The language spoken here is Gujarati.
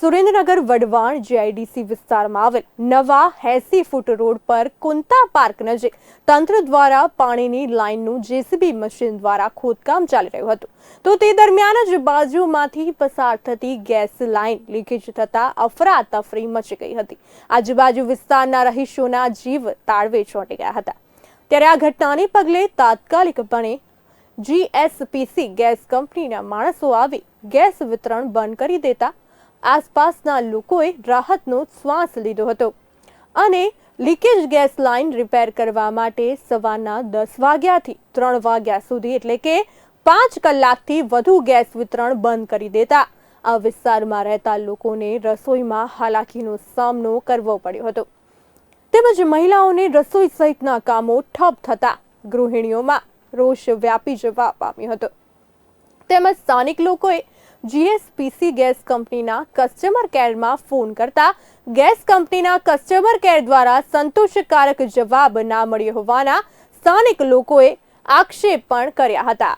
સુરેન્દ્રનગર વઢવાણ જીઆઈડીસી વિસ્તારમાં આવેલ નવા એસી ફૂટ રોડ પર કુંતા પાર્ક નજીક તંત્ર દ્વારા પાણીની લાઇનનું જેસીબી મશીન દ્વારા ખોદકામ ચાલી રહ્યું હતું. તો તે દરમિયાન જ બાજુમાંથી પસાર થતી ગેસ લાઇન લીકેજ થતાં અફરાતફરી મચી ગઈ હતી. આજુબાજુ વિસ્તારના રહીશોના જીવ તાળવે ચોંટી ગયા હતા. ત્યારે આ ઘટનાને પગલે તાત્કાલિકપણે જીએસપીસી ગેસ કંપનીના માણસો આવી ગેસ વિતરણ બંધ કરી દેતા આસપાસના લોકોએ રાહતનો શ્વાસ લીધો હતો અને લીકેજ ગેસ લાઇન રિપેર કરવા માટે સવારના દસ વાગ્યાથી ત્રણ વાગ્યા સુધી, એટલે કે પાંચ કલાકથી વધુ ગેસ વિતરણ બંધ કરી દેતા. આ વિસ્તારમાં રહેતા લોકોને રસોઈમાં હાલાકીનો સામનો કરવો પડ્યો હતો. તેમજ મહિલાઓને રસોઈ સહિતના કામો ઠપ થતા ગૃહિણીઓમાં રોષ વ્યાપી જવા પામ્યો હતો. તેમજ સ્થાનિક લોકોએ જીએસપીસી ગેસ કંપનીના કસ્ટમર કેરમાં ફોન કરતા ગેસ કંપનીના કસ્ટમર કેર દ્વારા સંતોષકારક જવાબ ના મળ્યો હોવાના સ્થાનિક લોકોએ આક્ષેપ પણ કર્યા હતા.